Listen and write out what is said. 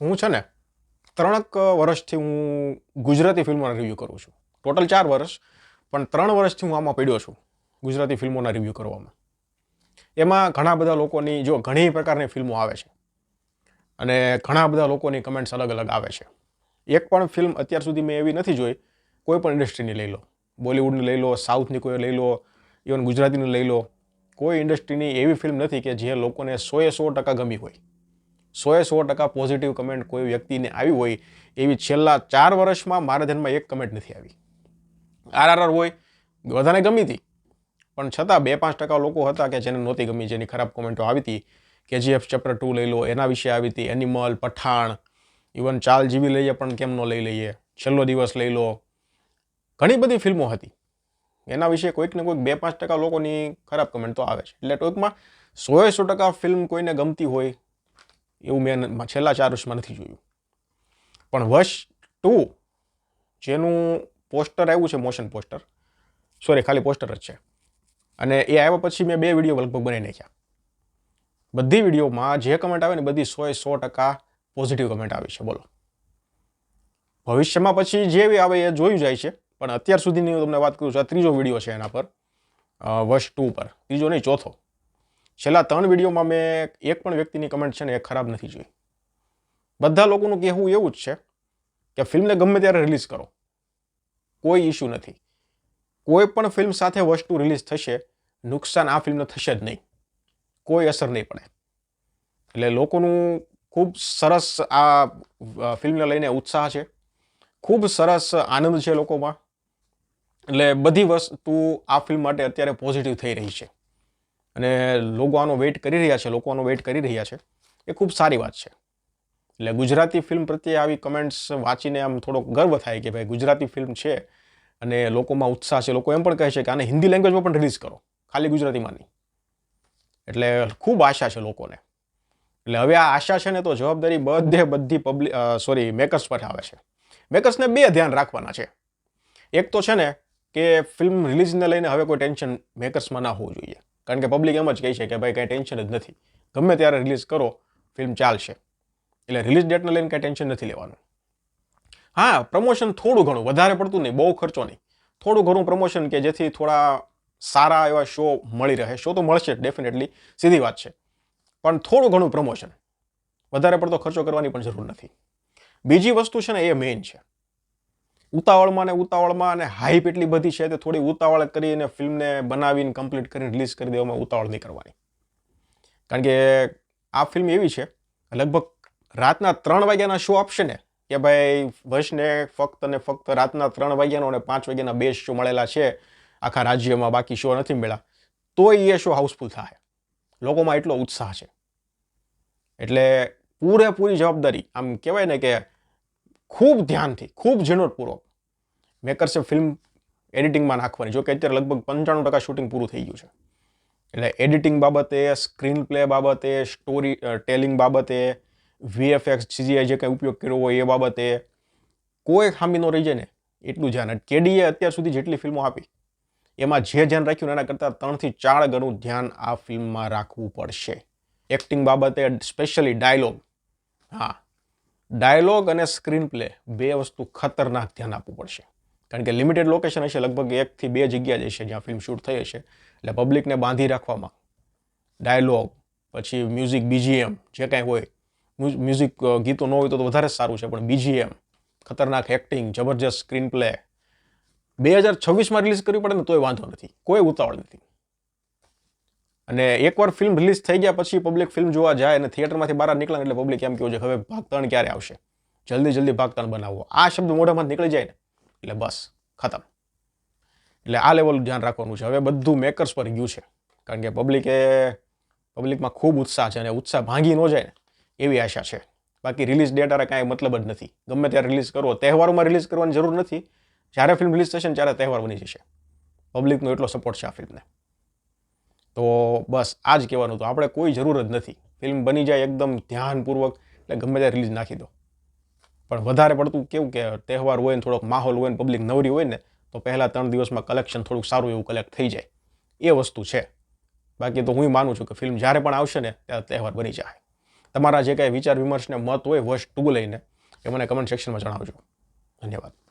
હું છે ને ત્રણક વર્ષથી હું ગુજરાતી ફિલ્મોના રિવ્યૂ કરું છું. ટોટલ ચાર વર્ષ, પણ ત્રણ વર્ષથી હું આમાં પડ્યો છું ગુજરાતી ફિલ્મોના રિવ્યૂ કરવામાં. એમાં ઘણા બધા લોકોની, જો ઘણી પ્રકારની ફિલ્મો આવે છે અને ઘણા બધા લોકોની કમેન્ટ્સ અલગ અલગ આવે છે. એક પણ ફિલ્મ અત્યાર સુધી મેં એવી નથી જોઈ, કોઈ પણ ઇન્ડસ્ટ્રીની લઈ લો. બોલિવૂડની લઈ લો સાઉથની કોઈ લઈ લો ઇવન ગુજરાતીની લઈ લો. કોઈ ઇન્ડસ્ટ્રીની એવી ફિલ્મ નથી કે જે લોકોને સોએ સો ટકા ગમી હોય. સોએ સો ટકા પોઝિટિવ કમેન્ટ કોઈ વ્યક્તિને આવી હોય, એવી છેલ્લા ચાર વર્ષમાં મારા ધ્યાનમાં એક કમેન્ટ નથી આવી. આરઆરઆર હોય, બધાને ગમી હતી, પણ છતાં બે પાંચ ટકા લોકો હતા કે જેને નહોતી ગમી, જેની ખરાબ કોમેન્ટો આવી હતી કેજીએફ ચેપ્ટર ટુ લઈ લો, એના વિશે આવી હતી એનિમલ પઠાણ ઇવન ચાલ જીવી લઈએ પણ કેમ ન લઈ લઈએ, છેલ્લો દિવસ લઈ લો. ઘણી બધી ફિલ્મો હતી. એના વિશે કોઈક ને કોઈક બે પાંચ ટકા લોકોની ખરાબ કમેન્ટ તો આવે છે. એટલે ટૂંકમાં સોએ સો ટકા ફિલ્મ કોઈને ગમતી હોય એવું મેં છેલ્લા ચાર વર્ષમાં નથી જોયું. પણ વર્ષ ટુ, જેનું પોસ્ટર આવ્યું છે, મોશન પોસ્ટર. સોરી, ખાલી પોસ્ટર જ છે. અને એ આવ્યા પછી મેં બે વીડિયો લગભગ બનાવી નાખ્યા. બધી વિડીયોમાં જે કમેન્ટ આવે ને, બધી સોએ સો ટકા પોઝિટિવ કમેન્ટ આવી છે. બોલો. ભવિષ્યમાં પછી જે આવે એ જોયું જાય છે. પણ અત્યાર સુધીની હું તમને વાત કરું છું, આ ત્રીજો વીડિયો છે એના પર વશ ટુ પર. ત્રીજો નહીં, ચોથો. છેલ્લા ત્રણ વિડીયોમાં મેં એક પણ વ્યક્તિની કમેન્ટ છે ને એ ખરાબ નથી જોઈ. બધા લોકોનું કહેવું એવું જ છે કે ફિલ્મને ગમે ત્યારે રિલીઝ કરો. કોઈ ઇશ્યુ નથી. કોઈ પણ ફિલ્મ સાથે વસ્તુ રિલીઝ થશે, નુકસાન આ ફિલ્મને થશે જ નહીં. કોઈ અસર નહીં પડે. એટલે લોકોનું ખૂબ સરસ આ ફિલ્મને લઈને ઉત્સાહ છે. ખૂબ સરસ આનંદ છે લોકોમાં. એટલે બધી વસ્તુ આ ફિલ્મ માટે અત્યારે પોઝિટિવ થઈ રહી છે. અને લોકો આનો વેઇટ કરી રહ્યા છે, લોકો આનો વેઇટ કરી રહ્યા છે. એ ખૂબ સારી વાત છે. એટલે ગુજરાતી ફિલ્મ પ્રત્યે આવી કમેન્ટ્સ વાંચીને આમ થોડો ગર્વ થાય કે ભાઈ ગુજરાતી ફિલ્મ છે અને લોકોમાં ઉત્સાહ છે. લોકો એમ પણ કહે છે કે આને હિન્દી લેંગ્વેજમાં પણ રિલીઝ કરો. ખાલી ગુજરાતીમાં નહીં. એટલે ખૂબ આશા છે લોકોને. એટલે હવે આ આશા છે ને તો જવાબદારી બધે બધી પબ્લિક સોરી મેકર્સ પર આવે છે. મેકર્સને બે ધ્યાન રાખવાના છે. એક તો છે ને કે ફિલ્મ રિલીઝને લઈને હવે કોઈ ટેન્શન મેકર્સમાં ના હોવું જોઈએ. કારણ કે પબ્લિક એમ જ કહે છે કે ભાઈ કાંઈ ટેન્શન જ નથી. ગમે ત્યારે રિલીઝ કરો ફિલ્મ ચાલશે. એટલે રિલીઝ ડેટને લઈને કાંઈ ટેન્શન નથી લેવાનું. હા પ્રમોશન થોડું ઘણું, વધારે પડતું નહીં, બહુ ખર્ચો નહીં. થોડું ઘણું પ્રમોશન કે જેથી થોડા સારા એવા શો મળી રહે. શો તો મળશે ડેફિનેટલી સીધી વાત છે. પણ થોડું ઘણું પ્રમોશન વધારે પડતો ખર્ચો કરવાની પણ જરૂર નથી. બીજી વસ્તુ છે ને, એ મેઇન છે. ઉતાવળમાં ને ઉતાવળમાં અને હાઈપ એટલી બધી છે તે થોડી ઉતાવળ કરીને ફિલ્મને બનાવીને કમ્પ્લીટ કરીને રિલીઝ કરી દેવામાં ઉતાવળ નહીં કરવાની. કારણ કે આ ફિલ્મ એવી છે, લગભગ રાતના ત્રણ વાગ્યાના શો આપશે ને, કે ભાઈ વર્ષને ફક્ત ને ફક્ત રાતના ત્રણ વાગ્યાનો અને પાંચ વાગ્યાના બે શો મળેલા છે, આખા રાજ્યમાં બાકી શો નથી મળ્યા, તોય એ શો હાઉસફુલ થાય. લોકોમાં એટલો ઉત્સાહ છે. એટલે પૂરેપૂરી જવાબદારી, આમ કહેવાય ને કે ખૂબ ધ્યાનથી, ખૂબ ઝીણવટપૂર્વક મેકર્સે ફિલ્મ એડિટિંગમાં નાખવાની જો કે અત્યારે લગભગ પંચાણું ટકા શૂટિંગ પૂરું થઈ ગયું છે. એટલે એડિટિંગ બાબતે, સ્ક્રીન પ્લે બાબતે, સ્ટોરી ટેલિંગ બાબતે, વીએફએક્સ, સીજીઆઈ જે કંઈ ઉપયોગ કર્યો હોય એ બાબતે કોઈ ખામી ન રહી જાય ને, એટલું ધ્યાન. કેડીએ અત્યાર સુધી જેટલી ફિલ્મો આપી, એમાં જે ધ્યાન રાખ્યું એના કરતાં ત્રણથી ચાર ગણું ધ્યાન આ ફિલ્મમાં રાખવું પડશે. એક્ટિંગ બાબતે, સ્પેશિયલી ડાયલોગ. હા. ડાયલોગ અને સ્ક્રીન પ્લે બે વસ્તુ ખતરનાક ધ્યાન આપવું પડશે. કારણ કે લિમિટેડ લોકેશન હશે, લગભગ એકથી બે જગ્યા જ હશે જ્યાં ફિલ્મ શૂટ થઈ હશે. એટલે પબ્લિકને બાંધી રાખવામાં ડાયલોગ, પછી મ્યુઝિક બીજીએમ, જે કાંઈ હોય. મ્યુ- મ્યુઝિક ગીતો ન હોય તો વધારે સારું છે, પણ બીજીએમ, ખતરનાક એક્ટિંગ, જબરજસ્ત સ્ક્રીન પ્લે બે હજાર છવ્વીસમાં રિલીઝ કરવી પડે ને તોય વાંધો નથી. કોઈ ઉતાવળ નથી. અને એકવાર ફિલ્મ રિલીઝ થઈ ગયા પછી પબ્લિક ફિલ્મ જોવા જાય અને થિયેટરમાંથી બહાર નીકળે એટલે પબ્લિક એમ કહ્યું છે, હવે ભાગ ત્રણ ક્યારે આવશે? જલ્દી જલ્દી ભાગ ત્રણ બનાવો. આ શબ્દ મોઢામાં નીકળી જાય ને, એટલે બસ, ખતમ. એટલે આ લેવલ ધ્યાન રાખવાનું છે. હવે બધું મેકર્સ પર ગયું છે. કારણ કે પબ્લિકે પબ્લિકમાં ખૂબ ઉત્સાહ છે અને ઉત્સાહ ભાંગી ન જાય ને, એવી આશા છે. બાકી રિલીઝ ડેટ અરે કાંઈ મતલબ જ નથી. ગમે ત્યારે રિલીઝ કરો, તહેવારોમાં રિલીઝ કરવાની જરૂર નથી. જ્યારે ફિલ્મ રિલીઝ થશે ને ત્યારે તહેવાર બની જશે. પબ્લિકનો એટલો સપોર્ટ છે આ ફિલ્મને તો બસ આ જ કહેવાનું હતું. આપણે કોઈ જરૂર જ નથી. ફિલ્મ બની જાય એકદમ ધ્યાનપૂર્વક, એટલે ગમે ત્યારે રિલીઝ નાખી દો. પણ વધારે પડતું કેવું કે તહેવાર હોય ને, થોડોક માહોલ હોય ને પબ્લિક નવરી હોય ને, તો પહેલાં ત્રણ દિવસમાં કલેક્શન થોડુંક સારું એવું કલેક્ટ થઈ જાય. એ વસ્તુ છે. બાકી તો હું માનું છું કે ફિલ્મ જ્યારે પણ આવશે ને, ત્યારે તહેવાર બની જાય. તમારા જે કાંઈ વિચાર વિમર્શને મત હોય વર્ષ ટુ લઈને, એ મને કમેન્ટ સેક્શનમાં જણાવજો. ધન્યવાદ.